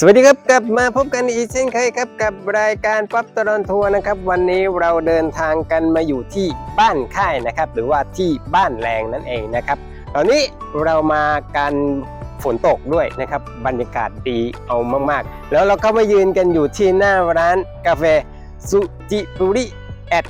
สวัสดีครับกลับมาพบกันอีกเช่นเคยครับกับรายการป๊อปตลอนทัวร์นะครับ วันนี้เราเดินทางกันมาอยู่ที่บ้านค่ายนะครับ หรือว่าที่บ้านแรงนั่นเองนะครับ ตอนนี้เรามากันฝนตกด้วยนะครับ บรรยากาศดีเอามากๆ แล้วเราก็มายืนกันอยู่ที่หน้าร้านกาแฟสุจิปุริแอด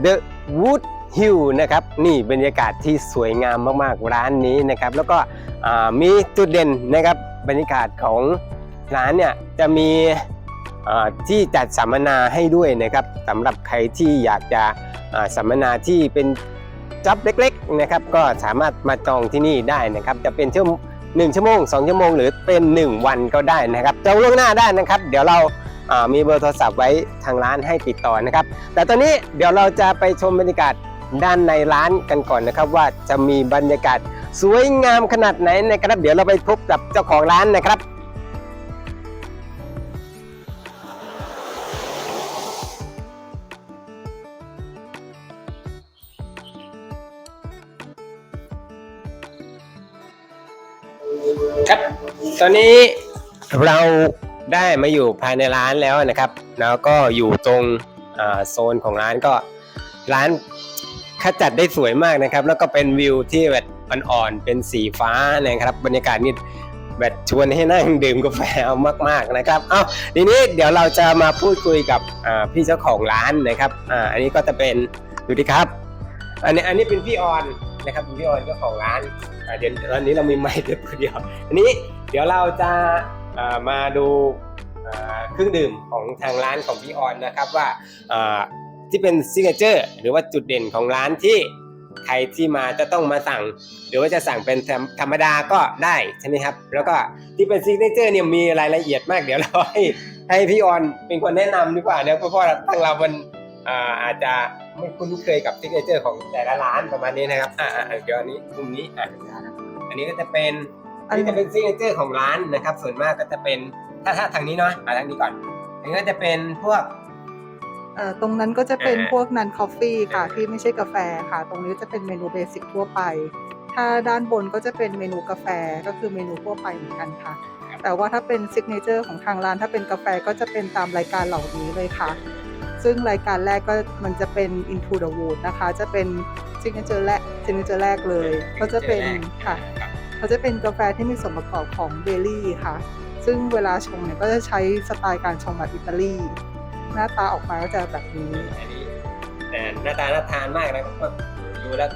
เดอะวูดฮิลนะครับนี่บรรยากาศที่สวยงามมากๆร้านนี้นะครับ แล้วก็มีจุดเด่นนะครับบรรยากาศของ ร้านเนี่ยจะมีที่จัดสัมมนาให้ด้วยนะครับสำหรับใครที่อยากจะสัมมนาที่เป็นจ็อบเล็กๆนะครับก็สามารถมาจองที่นี่ได้นะครับจะเป็นชั่วโมงหนึ่งชั่วโมงสองชั่วโมงหรือเป็น 1 วันก็ได้นะครับจองล่วงหน้าได้นะครับ เดี๋ยวเรามีเบอร์โทรศัพท์ไว้ทางร้านให้ติดต่อนะครับ แต่ตอนนี้เดี๋ยวเราจะไปชมบรรยากาศด้านในร้านกันก่อนนะครับว่าจะมีบรรยากาศสวยงามขนาดไหนนะครับ เดี๋ยวเราไปพบกับเจ้าของร้านนะครับ ครับ ตอนนี้เราได้มาอยู่ภายในร้านแล้วนะครับ แล้วก็อยู่ตรงโซนของร้านก็ร้านคัดจัดได้สวยมากนะครับ แล้วก็เป็นวิวที่แบบอ่อนๆเป็นสีฟ้านะครับ บรรยากาศนี่แบบชวนให้นั่งดื่มกาแฟเอามากๆนะครับ เอาทีนี้เดี๋ยวเราจะมาพูดคุยกับพี่เจ้าของร้านนะครับออันนี้ก็จะเป็นดูดิครับ อันนี้อันนี้เป็นพี่ออน นะครับพี่ออนเจ้าของร้านเดี๋ยวตอนนี้เรามีไมค์เดียวเดียวอันนี้เดี๋ยวเราจะมาดูเครื่องดื่มของทางร้านของพี่ออนนะครับว่าที่เป็นซิกเนเจอร์หรือว่าจุดเด่นของร้านที่ใครที่มาจะต้องมาสั่ง หรือว่าจะสั่งเป็นธรรมดาก็ได้ใช่ไหมครับ แล้วก็ที่เป็นซิกเนเจอร์เนี่ยมีรายละเอียดมากเดี๋ยวเราให้ให้พี่ออนเป็นคนแนะนำดีกว่านะเพราะว่าทางเรามันอาจจะ ไม่คุ้นเคยกับซิกเนเจอร์ของแต่ละร้านประมาณนี้นะครับอ่าอ่าเดี๋ยวอันนี้มุมนี้อะอันนี้ก็จะเป็นอันนี้จะเป็นซิกเนเจอร์ของร้านนะครับ ส่วนมากก็จะเป็นถ้าถ้าทางนี้เนาะมาทางนี้ก่อนอันนี้ก็จะเป็นพวกเอ่อตรงนั้นก็จะเป็นอ่าพวกนันคอฟฟี่ค่ะอ่าที่ไม่ใช่กาแฟค่ะ ตรงนี้จะเป็นเมนูเบสิกทั่วไป ถ้าด้านบนก็จะเป็นเมนูกาแฟก็คือเมนูทั่วไปเหมือนกันค่ะ แต่ว่าถ้าเป็นซิกเนเจอร์ของทางร้านถ้าเป็นกาแฟก็จะเป็นตามรายการเหล่านี้เลยค่ะ ซึ่งรายการแรกก็มันจะเป็น Into the Wood นะคะ จะเป็นซิกเนเจอร์แรกซิกเนเจอร์แรกเลย ก็จะเป็นค่ะรับเขาจะเป็นกาแฟที่มีส่วนประกอบของเบอร์รี่ค่ะ ซึ่งเวลาชงเนี่ยก็จะใช้สไตล์การชงแบบอิตาลี หน้าตาออกมาก็จะแบบนี้อันนี้แต่หน้าตาน่าทานมากนะครับก็ดูแล้ว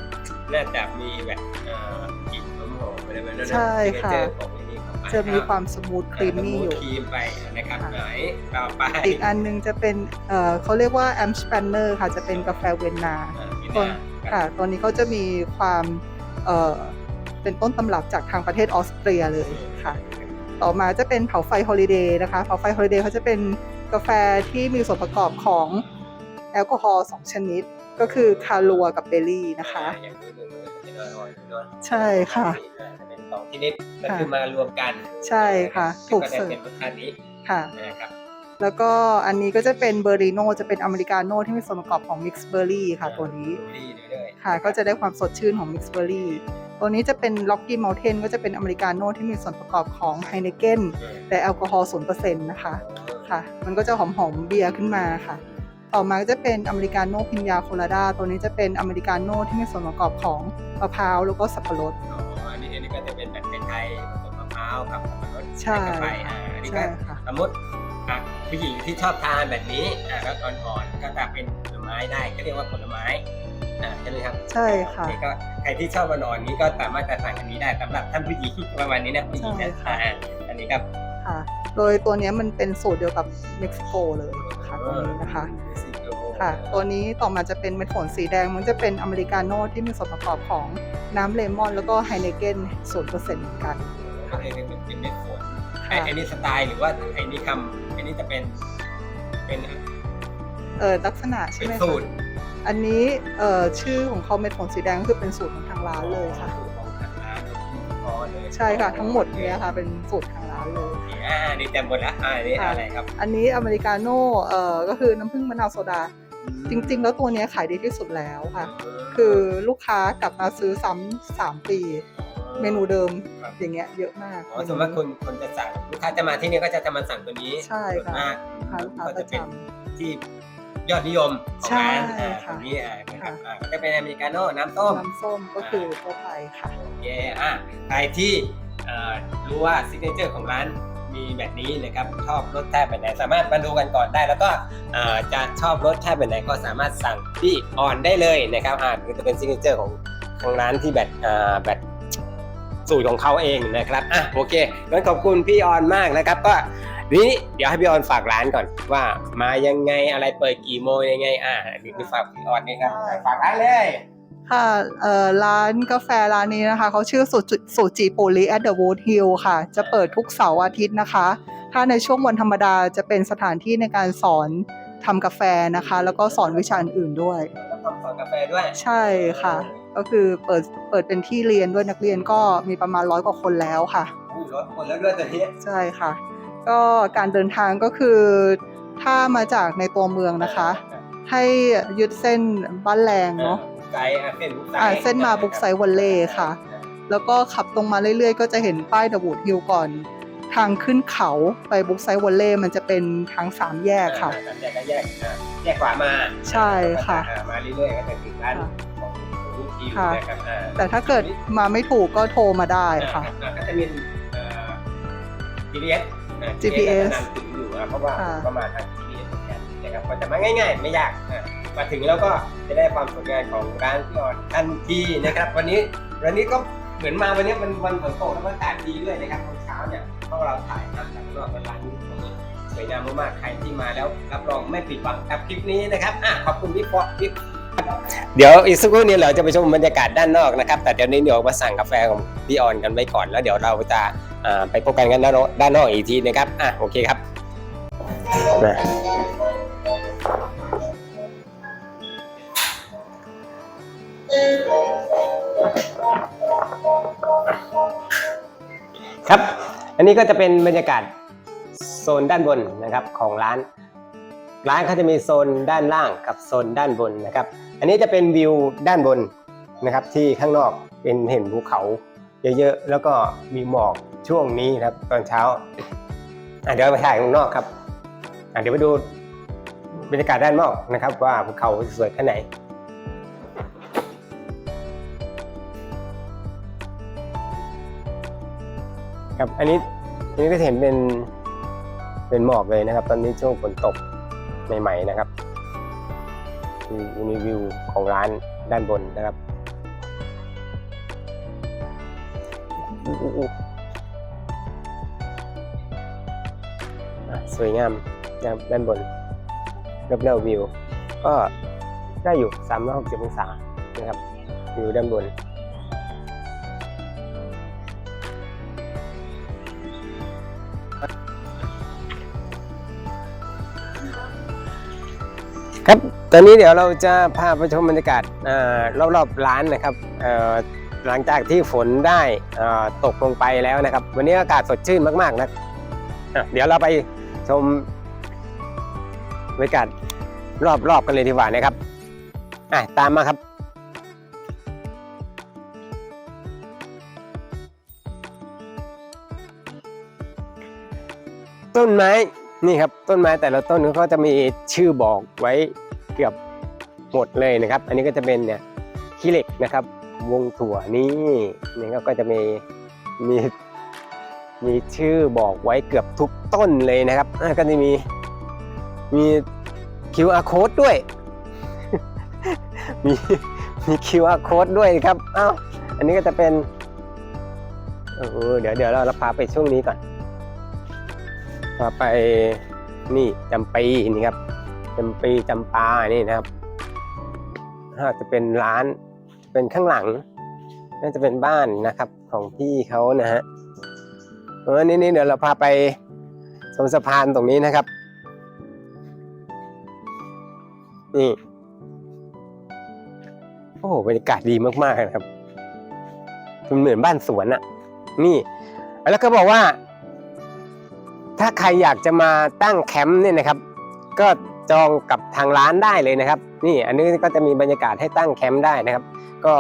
น่าจะมีแบบเอ่อกลิ่นหอมๆอะไรแบบนั้นนะใช่ค่ะซิกเนเจอร์ของอันนี้เข้าไป จะมีความสมูทครีมมี่อยู่ครีมไปนะครับค่ะไหนต่อไปอีกอันหนึงจะเป็นเอ่อเขาเรียกว่าแอมส p ปนเนอร์ค่ะจะเป็นกาแฟเวียนนาอ่ามีตัวหน้าค่ะตัวนี้เขาจะมีความเอ่อเป็นต้นตำรับจากทางประเทศออสเตรียเลยค่ะ ต่อมาจะเป็นเผาไฟฮอลิเดย์นะคะเผาไฟฮอลิเดย์เขาจะเป็นกาแฟที่มีส่วนประกอบของแอลกอฮอล์สองชนิด ก็คือคาลัวกับเบอร์รี่นะคะอย่างนี้หนึ่งเลยจะเป็นอร่อยๆเนอะใช่ค่ะจะเป็นสองชนิดก็ค่ะคือมารวมกันใช่ค่ะซึ่งก็ถูกเสิร์ฟเป็นรสชาตินี้ค่ะนะครับแล้วก็อันนี้ก็จะเป็นเบอร์ริโนจะเป็นอเมริกาโน่ที่มีส่วนประกอบของมิกซ์เบอร์รี่ค่ะตัวนี้ดูดีเรื่อยๆค่ะก็จะได้ความสดชื่นของมิกซ์เบอร์รี่ตัวนี้จะเป็นล็อกกี้ u n เทนก็จะเป็นอเมริกาโน่ที่มีส่วนประกอบของไฮเนเกนแต่แอลกอฮอล์ศูนย์เปอร์เซ็นต์นะคะค่ะ มันก็จะหอมๆเบียร์ขึ้นมาค่ะ ต่อมาก็จะเป็นอเมริกาโน่พิญญาโคลาดา ตัวนี้จะเป็นอเมริกาโน่ที่มีส่วนประกอบของมะพร้าวแล้วก็สับปะรด อ๋ออันนี้อันนี้ก็จะเป็นแบบไทยๆผสมมะพร้าวกับสับปะรดใช่กาแฟอ่าอันนี้ก็ใช่ค่ะ สมมติอะผู้หญิงที่ชอบทานแบบนี้อะแล้วอ่อนๆก็จะเป็นผลไม้ได้ก็เรียกว่าผลไม้อ่าใช่ไหมครับใช่ค่ะ นี่ก็ใครที่ชอบอ่อนๆนี้ก็สามารถจะสั่งอันนี้ได้สำหรับท่านผู้หญิงประมาณนี้นะผู้หญิงนะใช่ค่ะ อ่าอันนี้ครับค่ะ โดยตัวเนี้ยมันเป็นสูตรเดียวกับเม็กซิโกเลยค่ะตัวนี้นะคะค่ะตัวนี้ต่อมาจะเป็นเม็ดฝนสีแดง มันจะเป็นอเมริกาโน่ที่มีส่วนประกอบของน้ำเลมอน แล้วก็ไฮเนเกนศูนย์เปอร์เซ็นต์เหมือนกันก็เลยเป็นเป็นเม็ดฝนไอ้ค่ะไอ้นี่สไตล์หรือว่าไอ้นี่คำไอ้นี่จะเป็นเป็นเออลักษณะใช่เป็นไหมสูคะตร อันนี้เอ่อชื่อของเขาเม็ดฝนสีแดงก็คือเป็นสูตรของทางร้านเลยค่ะสูตรของทางร้านอ๋อเลยใช่ค่ะ ทั้งหมดเนี้ยค่ะ เป็นสูตร ทางร้านเลยอ่านี่จำหมดละอ่านี่ค่ะอะไรครับอันนี้อเมริกาโน่เอ่อก็คือน้ำผึ้งมะนาวโซดา จริง ๆ แล้วตัวเนี้ยขายดีที่สุดแล้วค่ะ คือลูกค้ากลับมาซื้อซ้ำสามปี เมนูเดิมครับอย่างเงี้ยเยอะมากอ๋อส่วนมากคนคนจะสั่งลูกกค้าจะมาที่นี่ก็จะจะมาสั่งตัวนี้ใช่ส่วนค่ะมากค่ะลูกค้าก็ปจะระเป็นจำที่ยอดนิยมของร้านใช่อ่าค่ะตรงนี้อ่านะครับค่ะอ่าก็จะเป็นอเมริกาโน่น้ำส้มน้ำส้มก็คือทั่วไปค่ะเย่อะใครที่เอ่อรู้ว่าซิกเนเจอร์ของร้าน มีแบบนี้นะครับชอบรสชาติแบบไหนสามารถมาดูกันก่อนได้ แล้วก็จะชอบรสชาติแบบไหนก็สามารถสั่งที่ออนได้เลยนะครับอ่าก็จะเป็นซิกเนเจอร์ของของร้านที่แบบแบบสูตรของเขาเองนะครับอะโอเคงั้นขอบคุณพี่ออนมากนะครับ ก็นี้เดี๋ยวให้พี่ออนฝากร้านก่อนว่ามายังไงอะไรเปิดกี่โมงยังไงอ่านี่คือฝากพี่ออนนี่ครับฝากร้านเลย ค่ะเอ่อร้านกาแฟร้านนี้นะคะเขาชื่อสูจิสูจิโปลี at the wood hill ค่ะ จะเปิดทุกเสาร์อาทิตย์นะคะ ถ้าในช่วงวันธรรมดาจะเป็นสถานที่ในการสอนทำกาแฟนะคะ แล้วก็สอนวิชาอื่นๆด้วยแล้วก็สอนกาแฟด้วย ใช่ค่ะ ก็คือเปิดเปิดเป็นที่เรียนด้วยนักเรียนก็มีประมาณร้อยกว่าคนแล้วค่ะอุ้ยรถคนแล้วด้วยตัวนี้ใช่ค่ะ ก็การเดินทางก็คือถ้ามาจากในตัวเมืองนะคะ ให้ยึดเส้นบ้านแรงเนาะ ไกด์อะเส้นบุ๊กไซอ่าเส้นมาบุ๊กไซวันเล่ค่ะ แล้วก็ขับตรงมาเรื่อยๆ ก็จะเห็นป้ายเดอะวูดฮิลก่อน ทางขึ้นเขาไปบุ๊กไซวันเล่มันจะเป็นทางสามแยกค่ะอ่าสามแยกก็แยกอ่าแยกขวามาใช่ค่ะอ่ามาเรื่อยๆก็จะถึงร้านของบุ๊กคิวค่ะ นะครับอ่าแต่ถ้าเกิดมาไม่ถูกก็โทรมาได้ค่ะ อ่าก็จะมีเอ่อ GPS อ่า GPS ก็จะนำถึงอยู่นะเพราะว่าค่ะก็มาทาง GPS เหมือนกันนะครับก็จะมาง่ายๆ ไม่ยากอ่า มาถึงแล้วก็จะได้ความสวยงามของร้านพี่ออนทันทีนะครับ วันนี้วันนี้ก็เหมือนมาวันนี้มันวันฝนตกแล้วก็อากาศดีด้วยนะครับตอนเช้าเนี่ยพวกเราถ่ายทำจากข้างนอกเป็นร้านนี้สวยงามมากๆใครที่มาแล้วรับรองไม่ผิดหวังกับคลิปนี้นะครับอะขอบคุณพี่ปอพี่เดี๋ยวอีกสักครู่นี้เราจะไปชมบรรยากาศด้านนอกนะครับ แต่เดี๋ยวนี้เดี๋ยวมาสั่งกาแฟของพี่ออนกันไว้ก่อน แล้วเดี๋ยวเราจะอ่าไปพบกันกันด้านนอกด้านนอกอีกทีนะครับอะโอเคครับ ครับ อันนี้ก็จะเป็นบรรยากาศโซนด้านบนนะครับของร้าน ร้านเขาจะมีโซนด้านล่างกับโซนด้านบนนะครับ อันนี้จะเป็นวิวด้านบนนะครับ ที่ข้างนอกเป็นเห็นภูเขาเยอะๆ แล้วก็มีหมอกช่วงนี้ครับตอนเช้าเดี๋ยวไปถ่ายข้างนอกครับเดี๋ยวไปดูบรรยากาศด้านนอกนะครับ ว่าภูเขาสวยแค่ไหน ครับ อันนี้อันนี้ก็เห็นเป็นเป็นหมอกเลยนะครับ ตอนนี้ช่วงฝนตกใหม่ ๆ นะครับมีวิวของร้านด้านบนนะครับสวยงามนะครับด้านบนเรียบเรียวิว ก็ได้อยู่ 360องศานะครับ วิวด้านบน ครับ ตอนนี้เดี๋ยวเราจะพาไปชมบรรยากาศรอบๆร้านนะครับหลังจากที่ฝนได้ตกลงไปแล้วนะครับ วันนี้อากาศสดชื่นมากๆนะอะเดี๋ยวเราไปชมบรรยากาศรอบๆกันเลยดีกว่านะครับอะตามมาครับต้นไม้ นี่ครับต้นไม้แต่ละต้นเขาจะมีชื่อบอกไว้เกือบหมดเลยนะครับ อันนี้ก็จะเป็นเนี่ยขี้เหล็กนะครับ วงถั่วนี่นี่ครับก็จะมีมีมีชื่อบอกไว้เกือบทุกต้นเลยนะครับก็จะมีมี QR code ด้วย มีมี QR code ด้วยครับอ้าวอันนี้ก็จะเป็นเออเดี๋ยวเดี๋ยวเราพาไปช่วงนี้ก่อน พาไปนี่จำปีนี่ครับจำปีจำปานี่นะครับถ้าจะเป็นร้านเป็นข้างหลัง น่าจะเป็นบ้านนะครับของพี่เขานะฮะเออนี่นี่เดี๋ยวเราพาไปชมสะพานตรงนี้นะครับนี่โอ้โหบรรยากาศดีมากๆนะครับมันเหมือนบ้านสวนอะนี่ แล้วก็บอกว่า ถ้าใครอยากจะมาตั้งแคมป์เนี่ยนะครับ ก็จองกับทางร้านได้เลยนะครับ นี่อันนี้ก็จะมีบรรยากาศให้ตั้งแคมป์ได้นะครับ ก็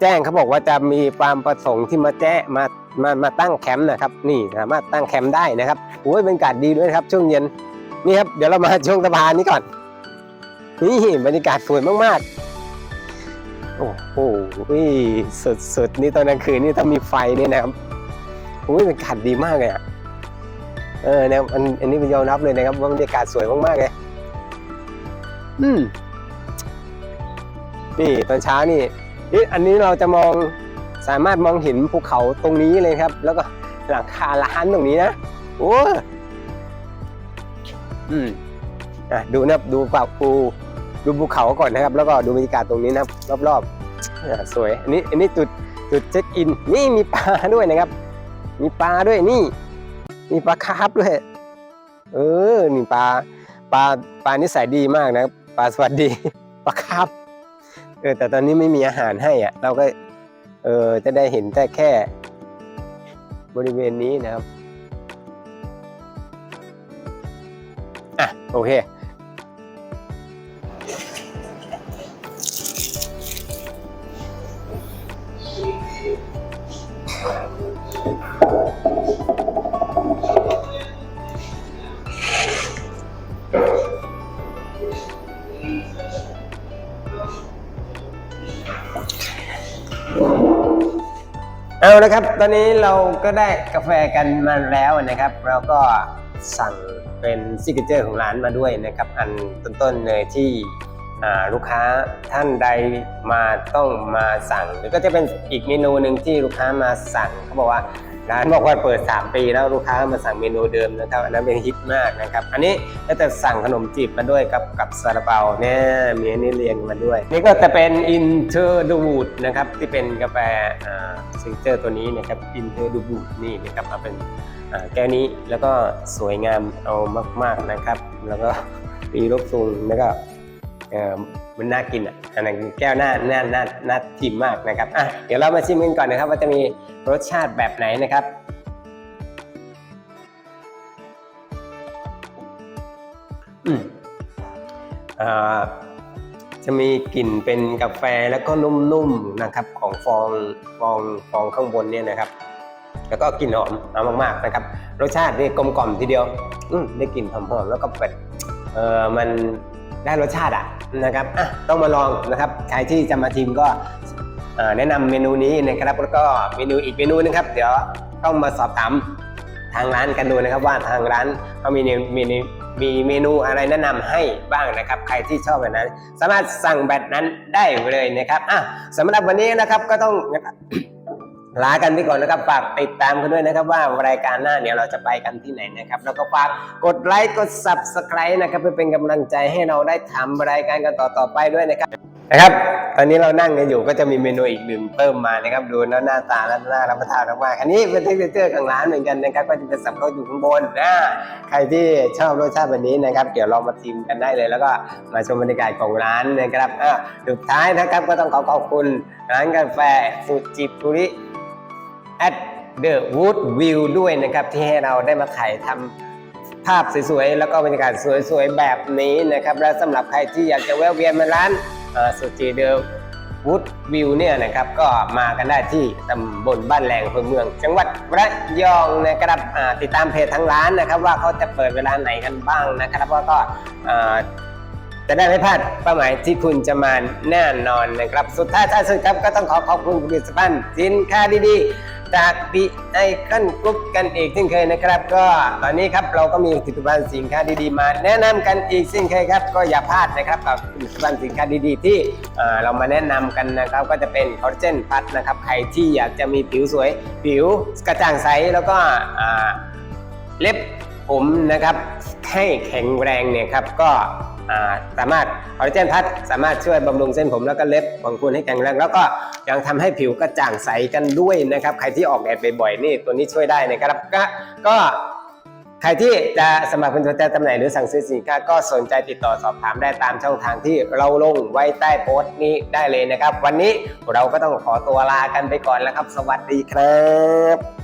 แจ้งเขาบอกว่าจะมีความประสงค์ที่มาแจ้มามามาตั้งแคมป์นะครับ นี่สามารถตั้งแคมป์ได้นะครับโอ้ยบรรยากาศดีด้วยครับ ช่วงเย็นนี่ครับเดี๋ยวเรามาช่วงสะพานนี้ก่อนนี่บรรยากาศสวยมากๆ โอ้โหสุดๆนี่ตอนกลางคืนนี่ถ้ามีไฟนี่นะครับโอ้ยบรรยากาศดีมากเลยอะ เออนะครับอันอันนี้เป็นยอมรับเลยนะครับว่าบรรยากาศสวยมากๆเลยอืมนี่ตอนเช้านี่นี่อันนี้เราจะมองสามารถมองเห็นภูเขาตรงนี้เลยครับ แล้วก็หลังคาร้านตรงนี้นะโอ้อืมอะดูนะครับดูป่าปูดูภูเขาก่อนนะครับ แล้วก็ดูบรรยากาศตรงนี้นะครับรอบๆอะสวย อันนี้อันนี้จุดจุดเช็คอิน นี่มีปลาด้วยนะครับ มีปลาด้วยนี่ มีปลาคาร์ฟด้วย เออ นี่ปลา ปลา ปลานิสัยดีมากนะ ปลาสวัสดี ปลาคาร์ฟเออ แต่ตอนนี้ไม่มีอาหารให้อะ เราก็ เออ จะได้เห็นแต่แค่ บริเวณนี้นะครับ อะ โอเค เอาละครับ ตอนนี้เราก็ได้กาแฟกันมาแล้วนะครับ เราก็สั่งเป็นซิกเนเจอร์ของร้านมาด้วยนะครับ อันต้นๆเลยที่ลูกค้าท่านใดมาต้องมาสั่ง หรือก็จะเป็นอีกเมนูหนึ่งที่ลูกค้ามาสั่งเขาบอกว่า ร้านบอกว่าเปิด 3 ปีแล้วลูกค้ามาสั่งเมนูเดิมนะครับอันนั้นเป็นฮิตมากนะครับ อันนี้ก็จะสั่งขนมจีบมาด้วยกับกับซาลาเปาเนี่ยมีอันนี้เรียงมาด้วย นี่ก็จะเป็น Inter the Wood นะครับที่เป็นกาแฟซิงเจอร์ตัวนี้นะครับ Inter the Wood นี่นะครับมาเป็นแก้วนี้แล้วก็สวยงามเอามาก ๆนะครับ แล้วก็มีรูปทรงแล้วก็ เออมันน่ากินอะอันนั้นแก้วหน้าหน้าหน้าหน้าทิมมากนะครับอะเดี๋ยวเรามาชิมกันก่อนนะครับ ว่าจะมีรสชาติแบบไหนนะครับอืมอ่าจะมีกลิ่นเป็นกาแฟแล้วก็นุ่มๆนะครับของฟองฟองฟองข้างบนเนี่ยนะครับ แล้วก็กลิ่นหอมเอามากๆนะครับ รสชาตินี่กลมกล่อมทีเดียว อืมได้กลิ่นหอมๆแล้วก็เป็ดเออมัน ได้รสชาติอะนะครับอะต้องมาลองนะครับใครที่จะมาชิมก็แนะนำเมนูนี้นะครับแล้วก็เมนูอีกเมนูนึงครับ เดี๋ยวต้องมาสอบถามทางร้านกันดูนะครับว่าทางร้านเขามีเมนูมีมีเมนูอะไรแนะนำให้บ้างนะครับ ใครที่ชอบแบบนั้น สามารถสั่งแบบนั้นได้เลยนะครับอะสำหรับวันนี้นะครับก็ต้อง ลากันไปก่อนนะครับฝากติดตามกันด้วยนะครับ ว่ารายการหน้าเนี่ยเราจะไปกันที่ไหนนะครับ แล้วก็ฝากกดไลค์กด subscribe นะครับเพื่อเป็นกำลังใจให้เราได้ทำรายการกันต่อๆไปด้วยนะครับนะครับ ตอนนี้เรานั่งกันอยู่ก็จะมีเมนูอีกหนึ่งเพิ่มมานะครับดูหน้าหน้าตาและหน้ารับประทานมากๆอันนี้เป็นเทคเจอร์ของร้านเหมือนกันนะครับก็จะเป็นสับปะรดอยู่ข้างบนนะใครที่ชอบรสชาติแบบนี้นะครับเดี๋ยวลองมาชิมกันได้เลย แล้วก็มาชมบรรยากาศของร้านนะครับอะสุดท้ายนะครับก็ต้องขอขอบคุณร้านกาแฟสุจิปุริ at the wood view ด้วยนะครับ ที่ให้เราได้มาถ่ายทำภาพสวยๆ แล้วก็บรรยากาศสวยๆ แบบนี้นะครับ และสำหรับใครที่อยากจะแวะเวียนมาร้านสุจิเดอวูดวิวเนี่ยนะครับก็มากันได้ที่ตำบลบ้านแรงอำเภอเมือง จังหวัดระยองนะครับติดตามเพจทั้งร้านนะครับ ว่าเขาจะเปิดเวลาไหนกันบ้างนะครับแล้วก็จะได้ไม่พลาดเป้าหมายที่คุณจะมาแน่นอนนะครับ สุดท้ายท้ายสุดครับก็ต้องขอขอบคุณผลิตภัณฑ์สินค้าดีๆ จากปีไอคอนกรุ๊ปกันอีกเช่นเคยนะครับ ก็ตอนนี้ครับเราก็มีผลิตภัณฑ์สินค้าดีๆมา แนะนำกันอีกเช่นเคยครับ ก็อย่าพลาดนะครับกับผลิตภัณฑ์สินค้าดีๆ ที่เอ่อเรามาแนะนำกันนะครับ ก็จะเป็นคอลลาเจนพัทนะครับใครที่อยากจะมีผิวสวย ผิวกระจ่างใสแล้วก็อ่า เล็บผมนะครับให้แข็งแรงเนี่ยครับก็ สามารถคอลลาเจนพัทสามารถช่วยบำรุงเส้นผมแล้วก็เล็บของคุณให้แข็งแรง แล้วก็ยังทำให้ผิวกระจ่างใสกันด้วยนะครับ ใครที่ออกแดดบ่อยๆนี่ตัวนี้ช่วยได้นะครับก็ก็ใครที่จะสมัครเป็นตัวแทนจำหน่ายหรือสั่งซื้อสินค้าก็สนใจติดต่อสอบถามได้ตามช่องทางที่เราลงไว้ใต้โพสต์นี้ได้เลยนะครับ วันนี้เราก็ต้องขอตัวลากันไปก่อนแล้วครับ สวัสดีครับ